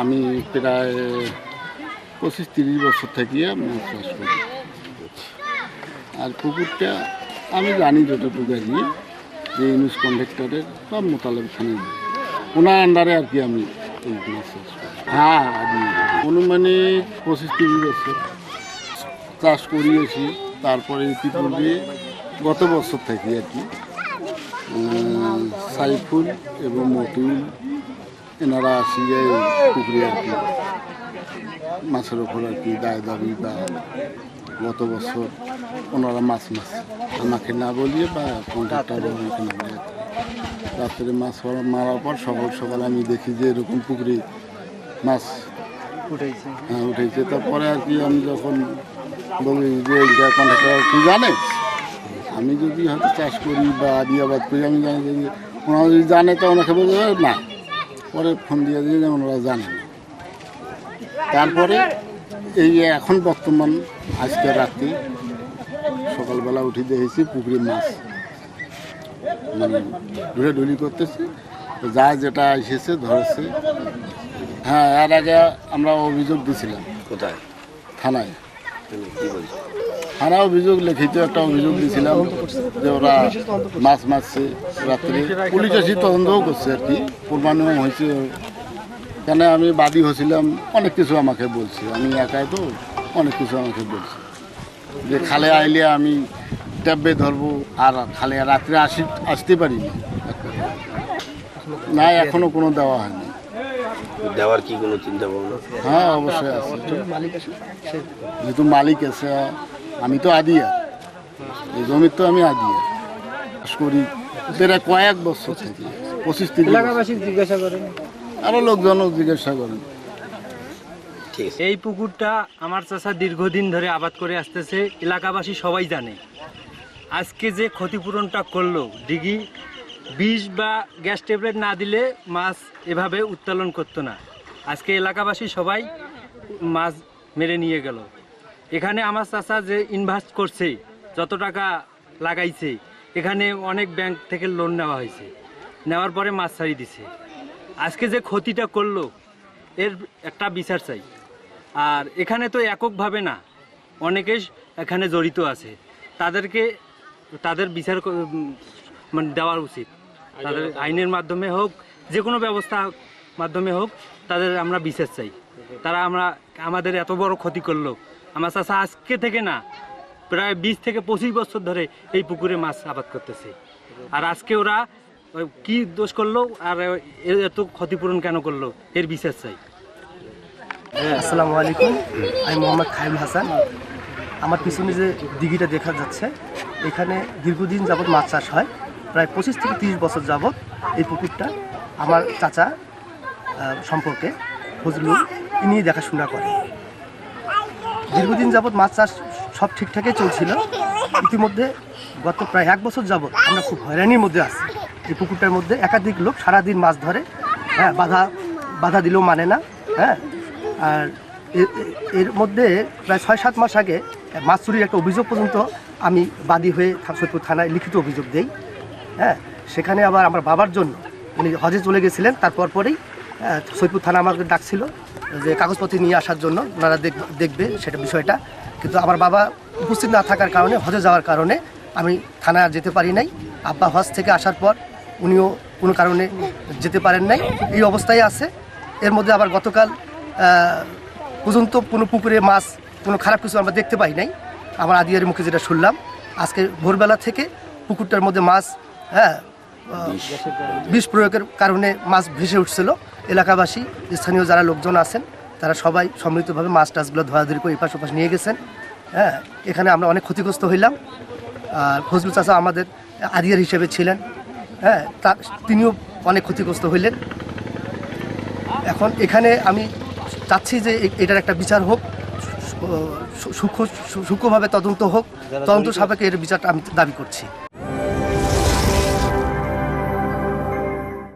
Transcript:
আমি প্রায় পঁচিশ তিরিশ বছর থেকে মাছ চাষ করি। আর পুকুরটা আমি জানি যতটুকু আর কি যে ইউনিস কন্ডাক্টরের বা মোতালেব খানি। ওনার আন্ডারে আর কি আমি মাছ চাষ করি। হ্যাঁ অনুমানিক পঁচিশ তিরিশ বছর চাষ করিয়েছি। তারপরে ইতিপূর্বে গত বছর থেকে আর কি সাইফুল এবং মতিউল এনারা আসিয়ে পুকুরে আর কি মাছের ওপর আর কি দায় দাবি বা গত বছর ওনারা মাছ মাছ আমাকে না বলিয়ে বা কন্ট্রাক্টর আমাকে না বলিয়ে রাত্রে মাছ মারার পর সকাল সকাল আমি দেখি যে এরকম পুকুরে মাছ উঠেছে। হ্যাঁ উঠেছে। তারপরে আর কি আমি যখন বলি যে এইটা কন্ট্রাক্টর কি জানে? আমি যদি হয়তো চাষ করি বা আদিয়াবাদ করি আমি জানি ওনারা যদি জানে তো ওনাকে বলতে হবে না পরে ফোন দিয়ে দিয়ে ওনারা জানে না। তারপরে এই যে এখন বর্তমান আজকে রাত্রি সকালবেলা উঠে দেখেছি পুকুরে মাছ মানে ঘুরে ঢুলি করতেছে। যা যেটা এসেছে ধরেছে। হ্যাঁ এর আগে আমরা অভিযোগ দিয়েছিলাম। কোথায়? থানায়। থানা অভিযোগ লিখিত একটা অভিযোগ দিয়েছিলাম যে ওরা মাছ মারছে রাত্রে। পুলিশ এসে তদন্তও করছে আর কি। পূর্বানুমান হয়েছে। কেন আমি বাদী হয়েছিলাম অনেক কিছু আমাকে বলছে। আমি একাই তো অনেক কিছু আমাকে বলছে। যে খালে আইলে আমি ট্যাবে ধরবো আর খালে রাত্রে আসি আসতে পারিনি না এখনও কোনো দেওয়া হয়নি। দেওয়ার কি কোনো চিন্তা ভাবনা? হ্যাঁ অবশ্যই আছে। যেহেতু মালিক আছে আমি তো আদিয়া। এই জমির তো আমি আদিয়া। করি প্রায় কয়েক বছর থেকে পঁচিশ তিরিশ এলাকাবাসী জিজ্ঞাসা করেন? আরও লোকজনও জিজ্ঞাসা করেন। ঠিক এই পুকুরটা আমার চাষা দীর্ঘদিন ধরে আবাদ করে আসতেছে এলাকাবাসী সবাই জানে। আজকে যে ক্ষতিপূরণটা করল ডিগি বিষ বা গ্যাস ট্যাবলেট না দিলে মাছ এভাবে উত্তোলন করতো না। আজকে এলাকাবাসী সবাই মাছ মেরে নিয়ে গেল। এখানে আমার চাষা যে ইনভেস্ট করছে যত টাকা লাগাইছে এখানে অনেক ব্যাংক থেকে লোন নেওয়া হয়েছে। নেওয়ার পরে মাছ ছাড়ি দিছে। আজকে যে ক্ষতিটা করল এর একটা বিচার চাই। আর এখানে তো এককভাবে না অনেকে এখানে জড়িত আছে। তাদেরকে তাদের বিচার মানে দেওয়া উচিত। তাদের আইনের মাধ্যমে হোক যে কোনো ব্যবস্থা মাধ্যমে হোক তাদের আমরা বিচার চাই। তারা আমরা আমাদের এত বড় ক্ষতি করল আমার চাষা আজকে থেকে না, প্রায় বিশ থেকে পঁচিশ বছর ধরে এই পুকুরে মাছ আবাদ করতেছে। আর আজকে ওরা কি দোষ করল আর এত ক্ষতিপূরণ কেন করল, এর বিচার চাই। আসসালামু আলাইকুম। আমি মোহাম্মদ খাইরুল হাসান। আমার পিছনে যে দিঘিটা দেখা যাচ্ছে, এখানে দীর্ঘদিন যাবৎ মাছ চাষ হয়। প্রায় পঁচিশ থেকে তিরিশ বছর যাবৎ এই পুকুরটা আমার চাচা সম্পর্কে ফজলুল ইনি দেখাশোনা করে দীর্ঘদিন যাবৎ মাছ চাষ সব ঠিকঠাকই চলছিল। ইতিমধ্যে গত প্রায় এক বছর যাবৎ আমরা খুব হয়রানির মধ্যে আছি। এই পুকুরটার মধ্যে একাধিক লোক সারাদিন মাছ ধরে। হ্যাঁ বাধা বাধা দিলেও মানে না। হ্যাঁ আর এর মধ্যে প্রায় ছয় সাত মাস আগে মাছ চুরির একটা অভিযোগ পর্যন্ত আমি বাদী হয়ে সৈয়দপুর থানায় লিখিত অভিযোগ দেই। হ্যাঁ সেখানে আবার আমার বাবার জন্য উনি হজে চলে গেছিলেন। তারপর পরেই সৈয়দপুর থানা আমাকে ডাকছিল। যে কাগজপত্র নিয়ে আসার জন্য ওনারা দেখ- দেখবে সেটা বিষয়টা। কিন্তু আমার বাবা উপস্থিত না থাকার কারণে, হজে যাওয়ার কারণে আমি আর যেতে পারি নাই। আব্বা হজ থেকে আসার পর উনিও কোনো কারণে যেতে পারেন নাই। এই অবস্থায় আছে। এর মধ্যে আবার গতকাল পর্যন্ত কোনো পুকুরে মাছ, কোনো খারাপ কিছু আমরা দেখতে পাই নাই। আমার আদিয়ার মুখে যেটা শুনলাম, আজকে ভোরবেলা থেকে পুকুরটার মধ্যে মাছ হ্যাঁ বিষ প্রয়োগের কারণে মাছ ভেসে উঠছিল এলাকাবাসী স্থানীয় যারা লোকজন আছেন তারা সবাই সম্মিলিতভাবে মাছ টাছগুলো ধোয়াধুরি করে এপাশ ওপাশ নিয়ে গেছেন হ্যাঁ এখানে আমরা অনেক ক্ষতিগ্রস্ত হইলাম আর ফজলুল চাষা আমাদের আদিয়ার হিসেবে ছিলেন হ্যাঁ তা তিনিও অনেক ক্ষতিগ্রস্ত হইলেন এখন এখানে আমি চাচ্ছি যে এটার একটা বিচার হোক সূক্ষ্ম সূক্ষ্মভাবে তদন্ত হোক তদন্ত সাপেক্ষে এর বিচারটা আমি দাবি করছি